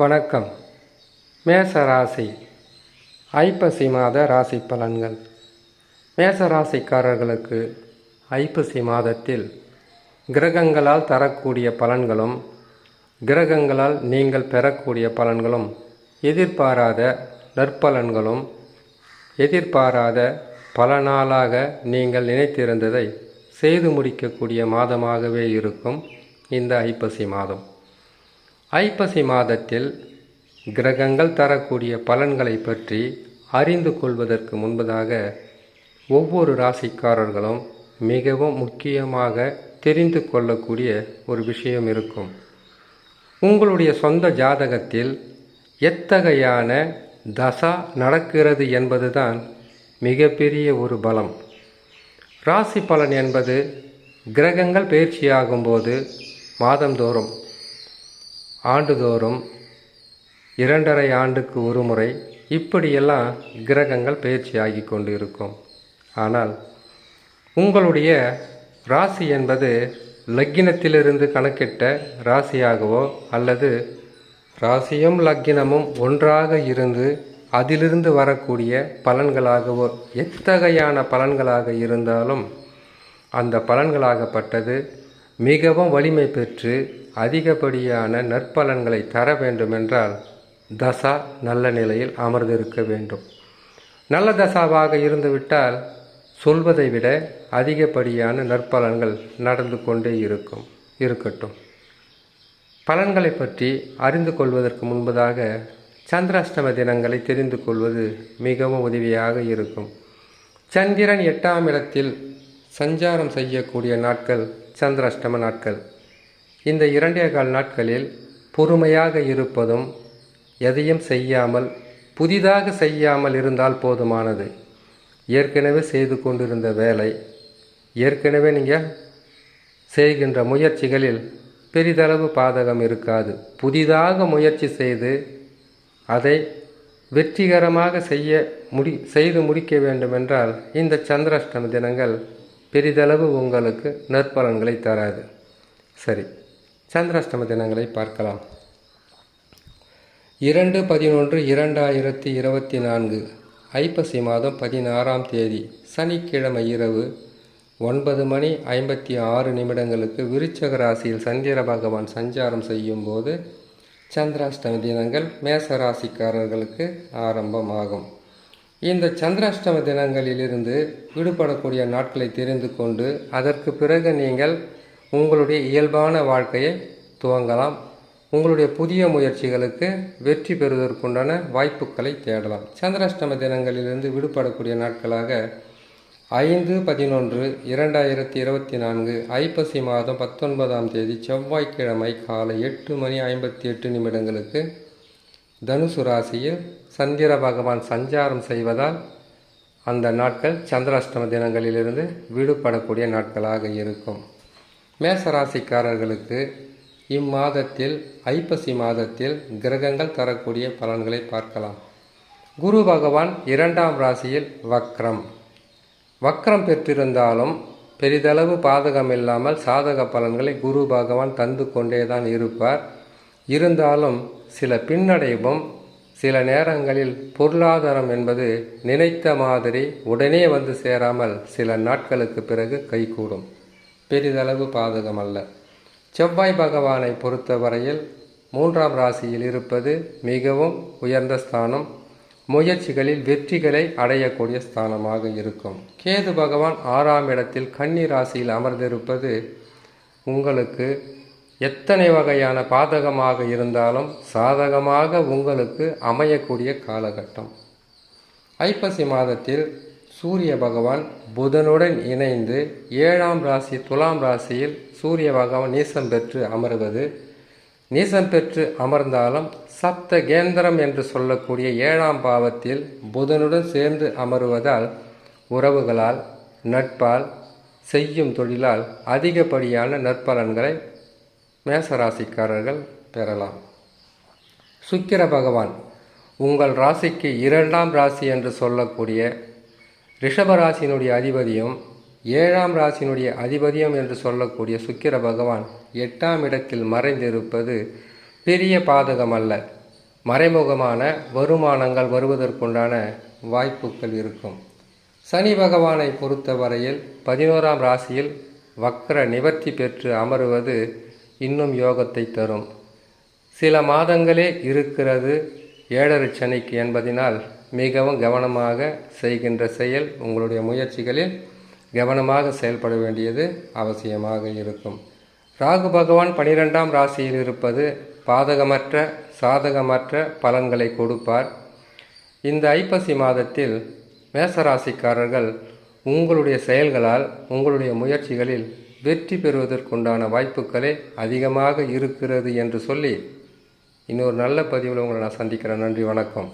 வணக்கம். மேச ராசி ஐப்பசி மாத ராசி பலன்கள். மேச ராசிக்காரர்களுக்கு ஐப்பசி மாதத்தில் கிரகங்களால் தரக்கூடிய பலன்களும் கிரகங்களால் நீங்கள் பெறக்கூடிய பலன்களும் எதிர்பாராத நற்பலன்களும் எதிர்பாராத பல நாளாக நீங்கள் நினைத்திருந்ததை செய்து முடிக்கக்கூடிய மாதமாகவே இருக்கும் இந்த ஐப்பசி மாதம். ஐப்பசி மாதத்தில் கிரகங்கள் தரக்கூடிய பலன்களை பற்றி அறிந்து கொள்வதற்கு முன்பதாக ஒவ்வொரு ராசிக்காரர்களும் மிகவும் முக்கியமாக தெரிந்து கொள்ளக்கூடிய ஒரு விஷயம் இருக்கும். உங்களுடைய சொந்த ஜாதகத்தில் எத்தகையான தசா நடக்கிறது என்பதுதான் மிகப்பெரிய ஒரு பலம். ராசி பலன் என்பது கிரகங்கள் பயிற்சியாகும்போது மாதந்தோறும் ஆண்டுதோறும் இரண்டரை ஆண்டுக்கு ஒரு முறை இப்படியெல்லாம் கிரகங்கள் பயிற்சியாகி கொண்டு இருக்கும் ஆனால் உங்களுடைய ராசி என்பது லக்கினத்திலிருந்து கணக்கிட்ட ராசியாகவோ அல்லது ராசியும் லக்கினமும் ஒன்றாக இருந்து அதிலிருந்து வரக்கூடிய பலன்களாகவோ எத்தகையான பலன்களாக இருந்தாலும் அந்த பலன்களாகப்பட்டது மிகவும் வலிமை பெற்று அதிகப்படியான நற்பலன்களை தர வேண்டுமென்றால் தசா நல்ல நிலையில் அமர்ந்திருக்க வேண்டும். நல்ல தசாவாக இருந்துவிட்டால் சொல்வதை விட அதிகப்படியான நற்பலன்கள் நடந்து கொண்டே இருக்கும் இருக்கட்டும். பலன்களை பற்றி அறிந்து கொள்வதற்கு முன்பதாக சந்திராஷ்டம தினங்களை தெரிந்து கொள்வது மிகவும் உதவியாக இருக்கும். சந்திரன் எட்டாம் இடத்தில் சஞ்சாரம் செய்யக்கூடிய நாட்கள் சந்திராஷ்டம நாட்கள். இந்த இரண்டே கால் நாட்களில் பொறுமையாக இருப்பதும் எதையும் செய்யாமல் புதிதாக செய்யாமல் இருந்தால் போதுமானது. ஏற்கனவே செய்து கொண்டிருந்த வேலை ஏற்கனவே நீங்கள் செய்கின்ற முயற்சிகளில் பெரிதளவு பாதகம் இருக்காது. புதிதாக முயற்சி செய்து அதை வெற்றிகரமாக செய்ய முடி செய்து முடிக்க வேண்டுமென்றால் இந்த சந்திராஷ்டம தினங்கள் பெரிதளவு உங்களுக்கு நற்பலன்களை தராது. சரி சந்திராஷ்டம தினங்களை பார்க்கலாம். இரண்டு பதினொன்று இரண்டாயிரத்தி இருபத்தி நான்கு ஐப்பசி மாதம் பதினாறாம் தேதி சனிக்கிழமை இரவு ஒன்பது மணி ஐம்பத்தி ஆறு நிமிடங்களுக்கு விருச்சக ராசியில் சந்திர பகவான் சஞ்சாரம் செய்யும் போது சந்திராஷ்டமி தினங்கள் மேச ராசிக்காரர்களுக்கு ஆரம்பமாகும். இந்த சந்திராஷ்டம தினங்களிலிருந்து விடுபடக்கூடிய நாட்களை தெரிந்து கொண்டு அதற்கு பிறகு நீங்கள் உங்களுடைய இயல்பான வாழ்க்கையை துவங்கலாம். உங்களுடைய புதிய முயற்சிகளுக்கு வெற்றி பெறுவதற்குண்டான வாய்ப்புகளை தேடலாம். சந்திராஷ்டம தினங்களிலிருந்து விடுபடக்கூடிய நாட்களாக ஐந்து பதினொன்று இரண்டாயிரத்தி இருபத்தி நான்கு ஐப்பசி மாதம் பத்தொன்பதாம் தேதி செவ்வாய்க்கிழமை காலை எட்டு மணி ஐம்பத்தி எட்டு நிமிடங்களுக்கு தனுசு ராசியில் சந்திர பகவான் சஞ்சாரம் செய்வதால் அந்த நாட்கள் சந்திராஷ்டம தினங்களிலிருந்து விடுபடக்கூடிய நாட்களாக இருக்கும். மேச ராசிக்காரர்களுக்கு இம்மாதத்தில் ஐப்பசி மாதத்தில் கிரகங்கள் தரக்கூடிய பலன்களை பார்க்கலாம். குரு பகவான் இரண்டாம் ராசியில் வக்ரம். வக்ரம் பெற்றிருந்தாலும் பெரிதளவு பாதகம் இல்லாமல் சாதக பலன்களை குரு பகவான் தந்து கொண்டேதான் இருப்பார். இருந்தாலும் சில பின்னடைவும் சில நேரங்களில் பொருளாதாரம் என்பது நினைத்த மாதிரி உடனே வந்து சேராமல் சில நாட்களுக்கு பிறகு கைகூடும். பெரிதளவு பாதகம் அல்ல. செவ்வாய் பகவானை பொறுத்தவரையில் மூன்றாம் ராசியில் இருப்பது மிகவும் உயர்ந்த ஸ்தானம். முயற்சிகளில் வெற்றிகளை அடையக்கூடிய ஸ்தானமாக இருக்கும். கேது பகவான் ஆறாம் இடத்தில் கன்னி ராசியில் அமர்ந்திருப்பது உங்களுக்கு எத்தனை வகையான பாதகமாக இருந்தாலும் சாதகமாக உங்களுக்கு அமையக்கூடிய காலகட்டம். ஐப்பசி மாதத்தில் சூரிய பகவான் புதனுடன் இணைந்து ஏழாம் ராசி துலாம் ராசியில் சூரிய பகவான் நீசம் பெற்று அமர்வது. நீசம் பெற்று அமர்ந்தாலும் சப்த கேந்திரம் என்று சொல்லக்கூடிய ஏழாம் பாவத்தில் புதனுடன் சேர்ந்து அமருவதால் உறவுகளால் நட்பால் செய்யும் தொழிலால் அதிகப்படியான நற்பலன்களை மேசராசிக்காரர்கள் பெறலாம். சுக்கிர பகவான் உங்கள் ராசிக்கு இரண்டாம் ராசி என்று சொல்லக்கூடிய ரிஷபராசினுடைய அதிபதியும் ஏழாம் ராசினுடைய அதிபதியும் என்று சொல்லக்கூடிய சுக்கிர பகவான் எட்டாம் இடத்தில் மறைந்திருப்பது பெரிய பாதகம் அல்ல மறைமுகமான வருமானங்கள் வருவதற்குண்டான வாய்ப்புகள் இருக்கும். சனி பகவானை பொறுத்தவரையில் பதினோராம் ராசியில் வக்ர நிவர்த்தி பெற்று அமருவது இன்னும் யோகத்தை தரும். சில மாதங்களே இருக்கிறது ஏழரை சனிக்கு என்பதினால் மிகவும் கவனமாக செய்கின்ற செயல் உங்களுடைய முயற்சிகளில் கவனமாக செயல்பட வேண்டியது அவசியமாக இருக்கும். ராகு பகவான் பனிரெண்டாம் ராசியில் இருப்பது பாதகமற்ற சாதகமற்ற பலன்களை கொடுப்பார். இந்த ஐப்பசி மாதத்தில் மேசராசிக்காரர்கள் உங்களுடைய செயல்களால் உங்களுடைய முயற்சிகளில் வெற்றி பெறுவதற்குண்டான வாய்ப்புகளே அதிகமாக இருக்கிறது என்று சொல்லி இன்னொரு நல்ல பதிவில் உங்களை நான் சந்திக்கிறேன். நன்றி வணக்கம்.